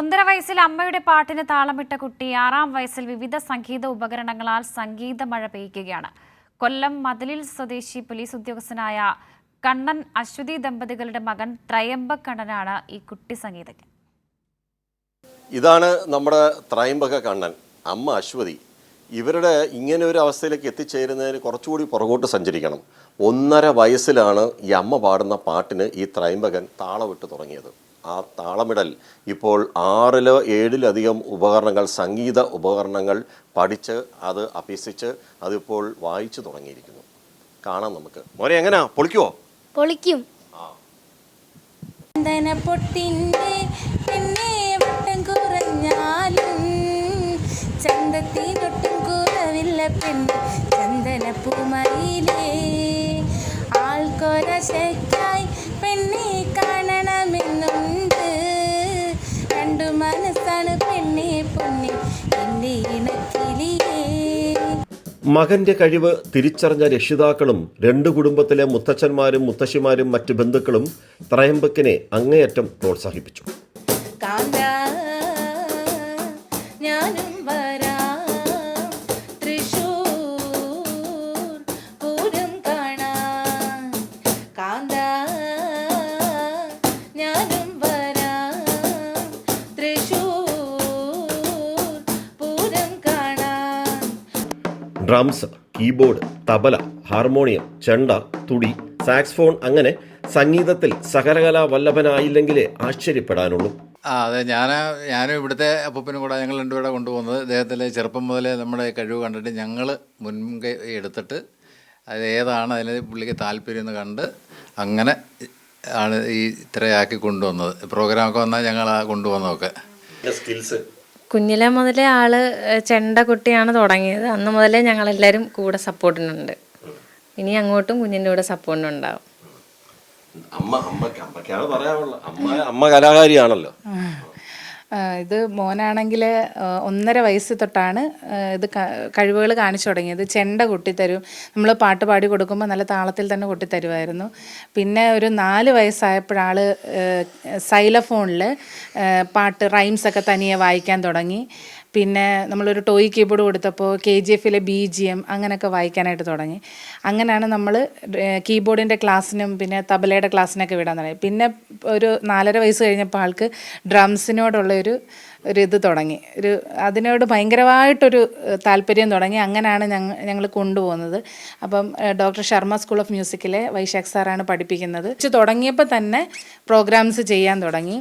ഒന്നര വയസ്സിൽ അമ്മയുടെ പാട്ടിന് താളമിട്ട കുട്ടി ആറാം വയസ്സിൽ വിവിധ സംഗീത ഉപകരണങ്ങളാൽ സംഗീത മഴ പെയ്യ്ക്കുകയാണ് കൊല്ലം മതിലിൽ സ്വദേശി പോലീസ് ഉദ്യോഗസ്ഥനായ കണ്ണൻ അശ്വതി ദമ്പതികളുടെ മകൻ ത്രയംബക് കണ്ണനാണ് ഈ കുട്ടി സംഗീതജ്ഞൻ. ഇതാണ് നമ്മുടെ ത്രയംബക കണ്ണൻ അമ്മ അശ്വതി. ഇവരുടെ ഇങ്ങനെ ഒരു അവസ്ഥയിലേക്ക് എത്തിച്ചേരുന്നതിന് കുറച്ചുകൂടി പുറകോട്ട് സഞ്ചരിക്കണം. ഒന്നര വയസ്സിലാണ് ഈ അമ്മ പാടുന്ന പാട്ടിന് ഈ ത്രയംബകൻ താളമിട്ട് തുടങ്ങിയത്. ആ താളമിടൽ. ഇപ്പോൾ ആറിലോ ഏഴിലധികം ഉപകരണങ്ങൾ സംഗീത ഉപകരണങ്ങൾ പഠിച്ച് അത് അഭ്യസിച്ച് അതിപ്പോൾ വായിച്ചു തുടങ്ങിയിരിക്കുന്നു. കാണാം നമുക്ക്. മോനെ എങ്ങനെയാ പൊളിക്കുവോ? പൊളിക്കും. പൊട്ടിന്റെ എന്നെ വട്ടം കുറഞ്ഞാലും ചന്തത്തിനൊട്ടും കുറവില്ല പെണ്ണ്. ചന്ദനപ്പൂമയിലേ ആൾക്കൊരശയ്ക്കായി പെണ്ണെ പൊന്നെ എന്റെ മകന്റെ കഴിവ് തിരിച്ചറിഞ്ഞ രക്ഷിതാക്കളും രണ്ടു കുടുംബത്തിലെ മുത്തച്ഛന്മാരും മുത്തശ്ശിമാരും മറ്റു ബന്ധുക്കളും ത്രയംബക്കിനെ അങ്ങേയറ്റം പ്രോത്സാഹിപ്പിച്ചു. ഞാനും വരാം. ഡ്രംസ് കീബോർഡ് തബല ഹാർമോണിയം ചെണ്ട തുടി സാക്സ്ഫോൺ അങ്ങനെ സംഗീതത്തിൽ സകലകലാ വല്ലഭനായില്ലെങ്കിലേ ആശ്ചര്യപ്പെടാനുള്ളൂ. ആ അതെ. ഞാൻ ഞാനും ഇവിടുത്തെ അപ്പൂപ്പനും കൂടെ ഞങ്ങൾ രണ്ടുപേരെ കൊണ്ടുപോകുന്നത് അദ്ദേഹത്തിലെ ചെറുപ്പം മുതലേ നമ്മുടെ കഴിവ് കണ്ടിട്ട് ഞങ്ങൾ മുൻകൈ എടുത്തിട്ട് അത് ഏതാണ് അതിന് പുള്ളിക്ക് താല്പര്യം എന്ന് കണ്ട് അങ്ങനെ ആണ് ഈ ഇത്രയാക്കി കൊണ്ടുവന്നത്. പ്രോഗ്രാമൊക്കെ വന്നാൽ ഞങ്ങൾ ആ കൊണ്ടുവന്നതൊക്കെ സ്കിൽസ് കുഞ്ഞിലെ മുതലേ ആൾ ചെണ്ട കുട്ടിയാണ് തുടങ്ങിയത്. അന്ന് മുതലേ ഞങ്ങളെല്ലാവരും കൂടെ സപ്പോർട്ടിനുണ്ട് ഇനി അങ്ങോട്ടും കുഞ്ഞിന്റെ കൂടെ സപ്പോർട്ടിനുണ്ടാവും അമ്മ അമ്മ അമ്മയ്ക്കാണ് അമ്മ അമ്മ കലാകാരിയാണല്ലോ. ഇത് മോനാണെങ്കിൽ ഒന്നര വയസ്സ് തൊട്ടാണ് ഇത് കഴിവുകൾ കാണിച്ചു തുടങ്ങിയത്. ചെണ്ട കൊട്ടിത്തരും. നമ്മൾ പാട്ട് പാടി കൊടുക്കുമ്പോൾ നല്ല താളത്തിൽ തന്നെ കൊട്ടിത്തരുമായിരുന്നു പിന്നെ ഒരു നാല് വയസ്സായപ്പോഴാൾ സൈലഫോണിൽ പാട്ട് റൈംസൊക്കെ തനിയെ വായിക്കാൻ തുടങ്ങി. പിന്നെ നമ്മളൊരു ടോയ് കീബോർഡ് കൊടുത്തപ്പോൾ കെ ജി എഫിലെ ബി ജി എം അങ്ങനെയൊക്കെ വായിക്കാനായിട്ട് തുടങ്ങി. അങ്ങനെയാണ് നമ്മൾ കീബോർഡിന്റെ ക്ലാസ്സിനും പിന്നെ തബലയുടെ ക്ലാസ്സിനൊക്കെ വിടാൻ തുടങ്ങി. പിന്നെ ഒരു നാലര വയസ്സ് കഴിഞ്ഞപ്പോൾ ആൾക്ക് ഡ്രംസിനോടുള്ള ഒരു ഒരു ഇത് തുടങ്ങി. ഒരു അതിനോട് ഭയങ്കരമായിട്ടൊരു താല്പര്യം തുടങ്ങി. അങ്ങനെയാണ് ഞങ്ങൾ ഞങ്ങൾ കൊണ്ടുപോകുന്നത്. അപ്പം ഡോക്ടർ ശർമ്മ സ്കൂൾ ഓഫ് മ്യൂസിക്കിലെ വൈശാഖ് സാറാണ് പഠിപ്പിക്കുന്നത്. ഇത് തുടങ്ങിയപ്പോൾ തന്നെ പ്രോഗ്രാംസ് ചെയ്യാൻ തുടങ്ങി.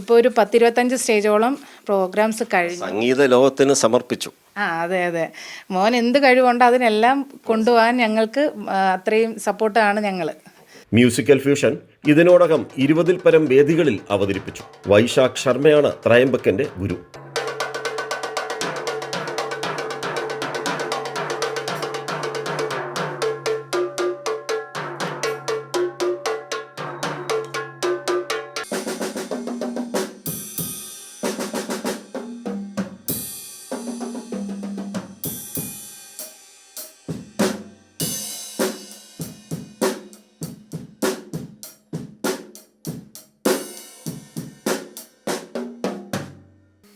ഇപ്പോൾ ഒരു പത്തിരുപത്തഞ്ച് സ്റ്റേജോളം പ്രോഗ്രാംസ് കഴിഞ്ഞു. സംഗീത ലോകത്തിന് സമർപ്പിച്ചു. ആ അതെ അതെ. മോൻ എന്ത് കഴിവുണ്ടോ അതിനെല്ലാം കൊണ്ടുപോകാൻ ഞങ്ങൾക്ക് അത്രയും സപ്പോർട്ടാണ് ഞങ്ങൾ മ്യൂസിക്കൽ ഫ്യൂഷൻ ഇതിനോടകം ഇരുപതിൽ പരം വേദികളിൽ അവതരിപ്പിച്ചു. വൈശാഖ് ശർമ്മയാണ് ത്രയംബക്കന്റെ ഗുരു.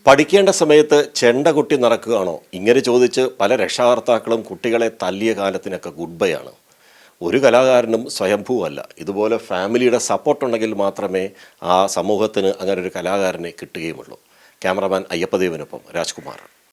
പഠിക്കേണ്ട സമയത്ത് ചെണ്ട കുട്ടി നടക്കുകയാണോ? ഇങ്ങനെ ചോദിച്ച് പല രക്ഷാകർത്താക്കളും കുട്ടികളെ തല്ലിയ കാലത്തിനൊക്കെ ഗുഡ് ബൈ ആണ്. ഒരു കലാകാരനും സ്വയംഭൂവല്ല. ഇതുപോലെ ഫാമിലിയുടെ സപ്പോർട്ട് ഉണ്ടെങ്കിൽ മാത്രമേ ആ സമൂഹത്തിന് അങ്ങനെ ഒരു കലാകാരനെ കിട്ടുകയുമുള്ളൂ. ക്യാമറമാൻ അയ്യപ്പദേവനൊപ്പം രാജ്കുമാർ.